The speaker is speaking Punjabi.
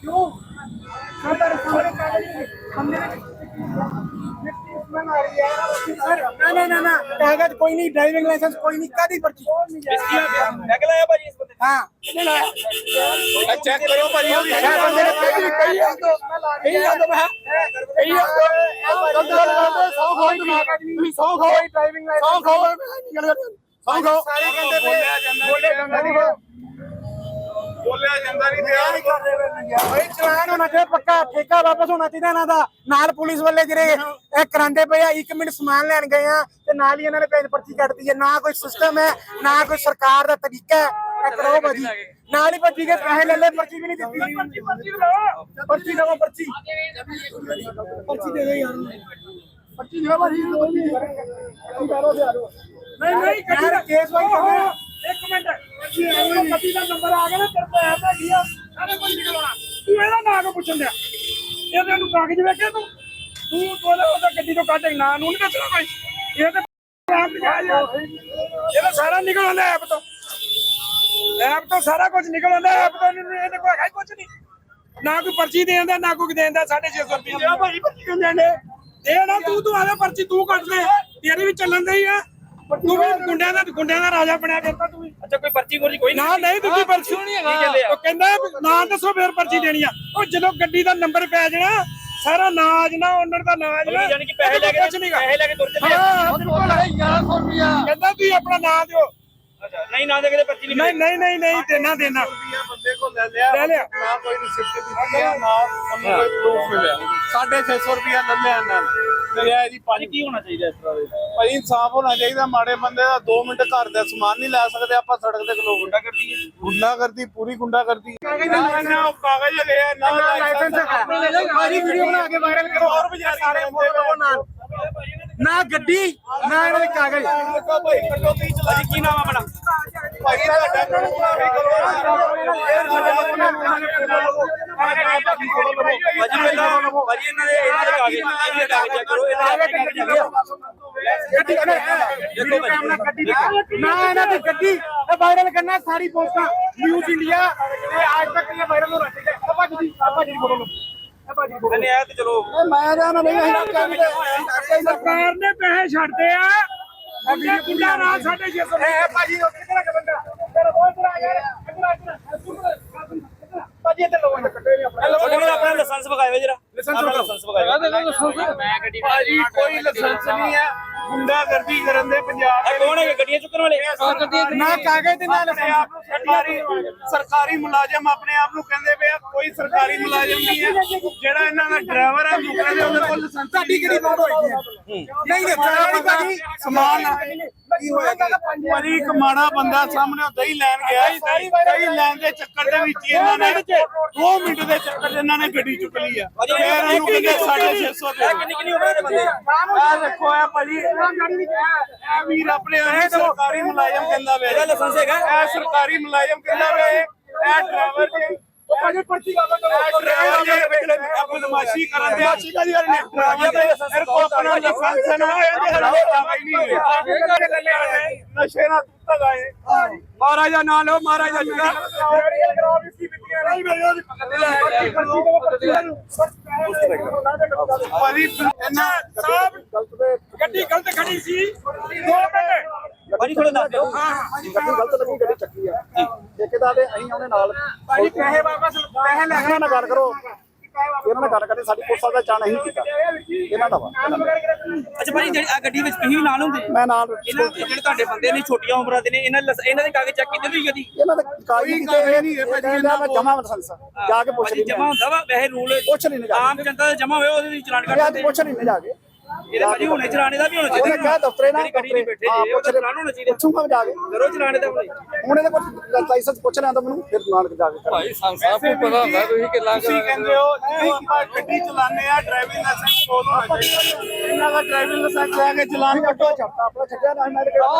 क्यों सर सारे कागज हमने ना ना ना ना कागज कोई नहीं ड्राइविंग लाइसेंस कोई नहीं कादी पर्ची ਠੇਕਾ ਵਾਪਸ ਹੋਣਾ ਚਾਹੀਦਾ ਇਹਨਾਂ ਦਾ ਨਾਲ ਪੁਲਿਸ ਵਾਲੇ ਜਿਹੜੇ ਇਹ ਕਰਾਂਦੇ ਪਏ ਆ 1 ਮਿੰਟ ਸਮਾਨ ਲੈਣ ਗਏ ਆ ਤੇ ਨਾਲ ਹੀ ਇਹਨਾਂ ਨੇ ਪੈਨ ਪਰਚੀ ਕੱਟਦੀ ਹੈ ਨਾ ਕੋਈ ਸਿਸਟਮ ਹੈ ਨਾ ਕੋਈ ਸਰਕਾਰ ਦਾ ਤਰੀਕਾ ਹੈ ਇਹ ਕਰੋ ਭਾਜੀ। ਨਾਲ ਹੀ ਭੱਜੀ ਕੇ ਪੈਸੇ ਲੈ ਲੈ ਪਰਚੀ ਵੀ ਨਹੀਂ ਦਿੱਤੀ। ਪਰਚੀ ਦਿਓ ਪਰਚੀ ਦਿਓ ਪਰਚੀ ਪਰਚੀ। ਦੇ ਦੇ ਯਾਰ। ਪਰਚੀ ਦਿਓ ਭਾਜੀ ਨਹੀਂ। ਨਹੀਂ ਯਾਰ ਕੇਸ ਵਾਈ ਕਰਨਾ ਇੱਕ ਮਿੰਟ। ਪਰਚੀ ਦਾ ਨੰਬਰ ਆ ਗਿਆ ਨਾ ਤੇਰੇ ਕੋਲ ਐਪ ਹੈਗੀ ਆ? ਸਾਰੇ ਕੁਝ ਨਿਕਲਣਾ ਤੂੰ ਇਹਦਾ ਨਾਂ ਕਿਉਂ ਪੁੱਛਣ ਦਿਆ ਇਹਦੇ ਨੂੰ ਕਾਗਜ਼ ਵੇਖੇ ਤੂੰ? ਤੂੰ ਤੋਲੇ ਉਹਦਾ ਗੱਡੀ ਤੋਂ ਕੱਢ ਨਾਂ ਨੂੰ ਨਹੀਂ ਦੱਸਣਾ ਕੋਈ। ਇਹ ਤੇ ਆਪ ਦਿਖਾ ਯਾਰ ਇਹਦਾ ਸਾਰਾ ਨਿਕਲ ਆਉਂਦਾ ਐਪ ਤੋਂ। ਐਪ ਤੋਂ ਸਾਰਾ ਕੁਝ ਨਿਕਲ ਆਉਂਦਾ ਐਪ ਤੋਂ ਇਹਨੂੰ- ਇਹਦੇ ਕੋਲ ਹੀ ਕੁਝ ਨਹੀਂ। ਨਾ ਕੋਈ ਪਰਚੀ ਦੇਂਦਾ ਨਾ ਕੋਈ ਦੇਂਦਾ 650 ਰੁਪਏ ਆ ਭਾਈ ਪਰਚੀ ਕਿਉਂ ਦੇਣੇ ਦੇ? ਨਾ ਤੂੰ ਤੂੰ ਆਦਾ ਪਰਚੀ ਤੂੰ ਕੱਟ ਲੈ ਤੇਰੀ ਵੀ ਚੱਲਣ ਦੀ ਆ। ਤੂੰ ਵੀ ਗੁੰਡਿਆਂ ਦਾ ਗੁੰਡਿਆਂ ਦਾ ਰਾਜਾ ਬਣਿਆ ਫਿਰਦਾ ਤੂੰ ਵੀ। ਅੱਛਾ ਕੋਈ ਪਰਚੀ ਕੋਈ ਕੋਈ ਨਾ ਨਹੀਂ ਦੂਜੀ ਪਰਚੀ ਨਹੀਂ ਹੈਗਾ। ਉਹ ਕਹਿੰਦਾ ਨਾ ਦੱਸੋ ਫੇਰ ਪਰਚੀ ਦੇਣੀ ਆ। ਉਹ ਜਦੋਂ ਗੱਡੀ ਦਾ ਨੰਬਰ ਪੈ ਜਾਣਾ ਸਾਰਾ ਨਾਜ ਨਾ ਓਨਰ ਦਾ ਨਾਜ ਨਾ ਯਾਨੀ ਕਿ ਪੈਸੇ ਲੈ ਕੇ ਪੈਸੇ ਲੈ ਕੇ ਤੁਰ ਚੱਲੇ ਹਾਂ ਬਿਲਕੁਲ 1100 ਰੁਪਿਆ ਕਹਿੰਦਾ ਤੁਸੀਂ ਆਪਣਾ ਨਾਂ ਦਿਓ। ਅੱਛਾ ਨਹੀਂ ਨਾ ਦੇ ਕੇ ਪਰਚੀ ਨਹੀਂ ਨਹੀਂ ਨਹੀਂ ਨਹੀਂ ਨਹੀਂ ਦੇਣਾ ਦੇਣਾ। ਬੰਦੇ ਕੋਲ ਲੈ ਲਿਆ ਲੈ ਲਿਆ। ਨਾ ਕੋਈ ਰਿਸਿਪਟ ਦਿੱਤੀ ਆ ਨਾ ਉਹਨੂੰ ਕੋਈ ਪ੍ਰੂਫ ਮਿਲਿਆ। 650 ਰੁਪਈਆ ਲੈ ਲਿਆ ਇਹਨਾਂ ਨੇ। ਤੇ ਇਹ ਜੀ ਭਾਜੀ ਕੀ ਹੋਣਾ ਚਾਹੀਦਾ ਇਸ ਤਰ੍ਹਾਂ ਦੇ? ਭਾਈ ਇਨਸਾਫ ਹੋਣਾ ਚਾਹੀਦਾ ਮਾੜੇ ਬੰਦੇ ਦਾ 2 ਮਿੰਟ ਘਰ ਦਾ ਸਮਾਨ ਨਹੀਂ ਲੈ ਸਕਦੇ ਆਪਾਂ ਸੜਕ ਤੇ ਖਲੋ ਗੁੰਡਾ ਕਰਦੀ ਹੈ ਗੁੰਡਾ ਕਰਦੀ ਪੂਰੀ ਗੁੰਡਾ ਕਰਦੀ ਨਾ ਨਾ ਉਹ ਕਾਗਜ਼ ਲਿਆ ਨਾ ਲਾਇਸੈਂਸ ਸਾਰੀ ਵੀਡੀਓ ਬਣਾ ਕੇ ਵਾਇਰਲ ਕਰੋ ਹੋਰ ਬਾਜ਼ਾਰ ਸਾਰੇ ਫੋਟੋ ਨਾਲ ਨਾ ਗੱਡੀ ਨਾ ਇਹਨਾਂ ਦੇ ਕਾਗਜ਼। ਭਾਈ ਕਟੋਤੀ ਚਲਾ ਭਾਜੀ ਕੀ ਨਾਮ ਆ ਆਪਣਾ? ਭਾਈ ਤੁਹਾਡਾ ਕਰੋ ਭਾਜੀ ਪਹਿਲਾਂ ਭਾਜੀ ਇਹਨਾਂ ਦੇ ਇਹਨਾਂ ਦੇ ਕਾਗਜ਼ ਇਹਨਾਂ ਦੇ ਕਾਗਜ਼ ਚੈੱਕ ਕਰੋ ਇਹਨਾਂ ਦੇ ਕਾਗਜ਼ ਹੈਗੇ ਆ। ਗੱਡੀ ਦੇਖੋ ਕੈਮਰਾ ਗੱਡੀ। ਨਾ ਇਹਨਾਂ ਦੀ ਗੱਡੀ। ਇਹ ਵਾਇਰਲ ਕਰਨਾ ਸਾਰੀ ਪੋਸਟਾਂ। ਨਿਊਜ਼ ਇੰਡੀਆ ਤੇ ਅੱਜ ਤੱਕ ਇਹ ਵਾਇਰਲ ਹੋ ਰਹੀ ਹੈ। ਆਪਾਂ ਜੀ ਆਪਾਂ ਜੀ ਫੋਟੋ ਨਹੀਂ ਇਹ ਤੇ ਚਲੋ। ਮੈਂ ਜਾਣਾ ਨਹੀਂ ਅਸੀਂ ਸਰਕਾਰ ਨੇ ਪੈਸੇ ਛੱਡਦੇ ਆ। ਅੱਗੇ ਕੁੰਡਾ ਨਾਲ 650 ਹੈ ਭਾਜੀ ਉਹ ਕਿਹੜਾ ਬੰਦਾ ਤੇਰਾ ਬਹੁਤ ਬੜਾ ਯਾਰ ਇੱਧਰ ਇੱਧਰ ਭਾਜੀ ਇੱਧਰ ਲੋ ਕੱਟੇ ਨਹੀਂ ਆਪਣਾ। ਤੁਹਾਡੇ ਕੋਲ ਆਪਣਾ ਲਾਇਸੈਂਸ ਵਿਖਾਇਓ ਜਰਾ। ਲਾਇਸੈਂਸ ਵਿਖਾਇਓ। ਭਾਜੀ ਕੋਈ ਲਾਇਸੈਂਸ ਨਹੀਂ ਹੈ। ਗੁੰਡਾ ਕਰਦੀ ਕਰਨ ਦੇ ਪੰਜਾਬ ਇਹ ਕੌਣ ਹੈ ਗੱਡੀਆਂ ਚੁੱਕਣ ਵਾਲੇ? ਨਾ ਕਾਗਜ਼ ਤੇ ਨਾ ਆਪਣੇ ਆਪ ਨੂੰ ਸਰਕਾਰੀ ਸਰਕਾਰੀ ਮੁਲਾਜ਼ਮ ਆਪਣੇ ਆਪ ਨੂੰ ਕਹਿੰਦੇ ਪਏ ਆ ਕੋਈ ਸਰਕਾਰੀ ਮੁਲਾਜ਼ਮ ਨਹੀਂ ਹੈ। ਜਿਹੜਾ ਇਹਨਾਂ ਦਾ ਡਰਾਈਵਰ ਹੈ ਦੂਸਰੇ ਦੇ ਉਹਦੇ ਕੋਲ ਲਾਇਸੈਂਸ ਤੁਹਾਡੀ ਕਿਹੜੀ ਬਾਤ ਹੋਈ ਹੈ? ਨਹੀਂ ਦਿੱਤਾ ਨਹੀਂ ਭਾਜੀ। ਸਮਾਨ ਭਾਜੀ ਇੱਕ ਮਾੜਾ ਬੰਦਾ ਸਾਹਮਣੇ ਉਹ ਦਹੀਂ ਲੈਣ ਗਿਆ ਸੀ ਦਹੀਂ ਲੈਣ ਦੇ ਚੱਕਰ ਦੇ ਵਿੱਚ ਹੀ ਇਹਨਾਂ ਨੇ 2 ਮਿੰਟ ਦੇ ਚੱਕਰ 'ਚ ਇਹਨਾਂ ਨੇ ਗੱਡੀ ਚੁੱਕ ਲਈ ਆ। ਫਿਰ ਇਹਨੂੰ ਕਹਿੰਦੇ 650 ਦੇ ਇਹ ਕਿੰਨੀ ਕਿੰਨੀ ਉਮਰ ਦੇ ਬੰਦੇ? ਆ ਦੇਖੋ ਆ ਭਾਜੀ ਇਹ ਵੀਰ ਆਪਣੇ ਇਹ ਸਰਕਾਰੀ ਮੁਲਾਜ਼ਮ ਕਹਿੰਦਾ ਵੇ। ਇਹਦਾ ਲਾਇਸੈਂਸ ਹੈਗਾ? ਇਹ ਸਰਕਾਰੀ ਮੁਲਾਜ਼ਮ ਕਹਿੰਦਾ ਵੇ ਇਹ ਡਰਾਈਵਰ ਜੀ ਭਾਜੀ ਪਰਚੀ ਜੀ ਨਮਾਸ਼ੀ ਕਰਨ ਦੇ ਮਾਸ਼ੀ ਕਰੀ ਯਾਰ ਨੇ ਡਰਾਈਵਰ ਕੋ ਆਪਣਾ ਲਾਇਸੈਂਸ ਨਾ ਇਹਦੇ ਹਰਾਮ ਕਾਗਜ਼ ਨਹੀਂ ਹੋਏ ਨਸ਼ੇ ਨਾਲ ਕੁੱਤਾ ਗਾਏ ਮਹਾਰਾਜਾ ਨਾ ਲਓ ਮਹਾਰਾਜਾ ਜੁਗਾ ਭਾਜੀ ਇਹਨਾਂ ਸਾਹਿਬ ਗੱਡੀ ਗਲਤ ਖੜੀ ਸੀ 2 ਮਿੰਟ ਭਾਜੀ ਥੋੜਾ ਦੱਸ ਦਿਓ ਗੱਡੀ ਗਲਤ ਲੱਗੀ ਗੱਡੀ ਚੱਕੀ ਆ ਠੇਕੇਦਾਰ ਦੇ ਅਸੀਂ ਉਹਨੇ ਨਾਲ ਭਾਜੀ ਪੈਸੇ ਵਾਪਸ ਪੈਸੇ ਲੈ ਇਹਨਾਂ ਨਾਲ ਗੱਲ ਕਰੋ ਇਹਨਾਂ ਨਾਲ ਗੱਲ ਕਰਦੇ ਸਾਡੀ ਪੁਲਿਸ ਦਾ ਚਾਹ ਨਹੀਂ ਕੀਤਾ। ਇਹਨਾਂ ਦਾ ਵਾ। ਅੱਛਾ ਭਾਜੀ ਜਿਹੜੀ ਆ ਗੱਡੀ ਵਿੱਚ ਤੁਸੀਂ ਨਾਲ ਹੁੰਦੇ? ਮੈਂ ਨਾਲ ਇਹਨਾਂ ਜਿਹੜੇ ਤੁਹਾਡੇ ਬੰਦੇ ਨੇ ਛੋਟੀਆਂ ਉਮਰਾਂ ਦੇ ਨੇ ਇਹਨਾਂ ਇਹਨਾਂ ਦੇ ਕਾਗਜ਼ ਚੈੱਕ ਕੀਤੇ ਤੁਸੀਂ ਕਦੀ? ਇਹਨਾਂ ਦੇ ਕਾਗਜ਼ ਕੀਤੇ ਨਹੀਂ ਇਹ ਕਹਿੰਦਾ ਮੈਂ ਜਮਾ ਲਾਇਸੈਂਸ ਜਾ ਕੇ ਪੁੱਛ ਭਾਜੀ ਲਈ ਜਮਾ ਹੁੰਦਾ ਵਾ ਵੈਸੇ ਰੂਲ ਪੁੱਛ ਲਈ ਨਾ ਜਾ ਆਮ ਜਨਤਾ ਦਾ ਜਮਾ ਹੋਇਆ ਉਹਦੇ ਵਿੱਚ ਚਲਾਨ ਕੱਟ ਅੱਜ ਪੁੱਛ ਲਈ ਨਾ ਜਾ ਕੇ। ਇਹਦੇ ਭਾਜੀ ਹੁਣੇ ਚਲਾਣੇ ਦਾ ਵੀ ਹੋਣਾ ਉਹਨੇ ਚਾਹੀਦਾ ਕਿਹਾ ਦਫ਼ਤਰੇ ਨਾਲ ਜਿਹੜੀ ਗੱਡੀ ਨਹੀਂ ਬੈਠੇ ਹਾਂ, ਜੀ ਪੁੱਛ ਉਹਦਾ ਲੈ। ਚਲਾਨ ਹੋਣਾ ਚਾਹੀਦਾ ਪੁੱਛੂਗਾ ਮੈਂ ਜਾ ਕੇ ਕਰੋ ਚਲਾਣੇ ਦਾ ਹੁਣੇ ਹੁਣ ਇਹਦੇ ਕੋਲ ਲਾਇਸੈਂਸ ਪੁੱਛ ਲਿਆ ਤਾਂ ਮੈਨੂੰ ਫਿਰ ਨਾਲ ਜਾ ਕੇ ਭਾਈ ਵੈਸੇ ਪਤਾ ਹੁੰਦਾ ਤੁਸੀਂ ਕਿੰਨਾ ਤੁਸੀਂ ਕਹਿੰਦੇ ਹੋ ਜਦੋਂ ਆਪਾਂ ਗੱਡੀ ਚਲਾਉਂਦੇ ਆ ਡਰਾਈਵਿੰਗ ਲਾਇਸੈਂਸ ਕੋਲ ਹੋਣਾ ਚਾਹੀਦਾ ਇਹਨਾਂ ਦਾ ਡਰਾਈਵਿੰਗ ਲਾਇਸੈਂਸ ਲੈ ਕੇ ਚਲਾਨ ਕੱਟੋ ਆਪਣਾ ਛੱਡਿਆ ਨਾ ਮੈਂ ਕਿਹੜਾ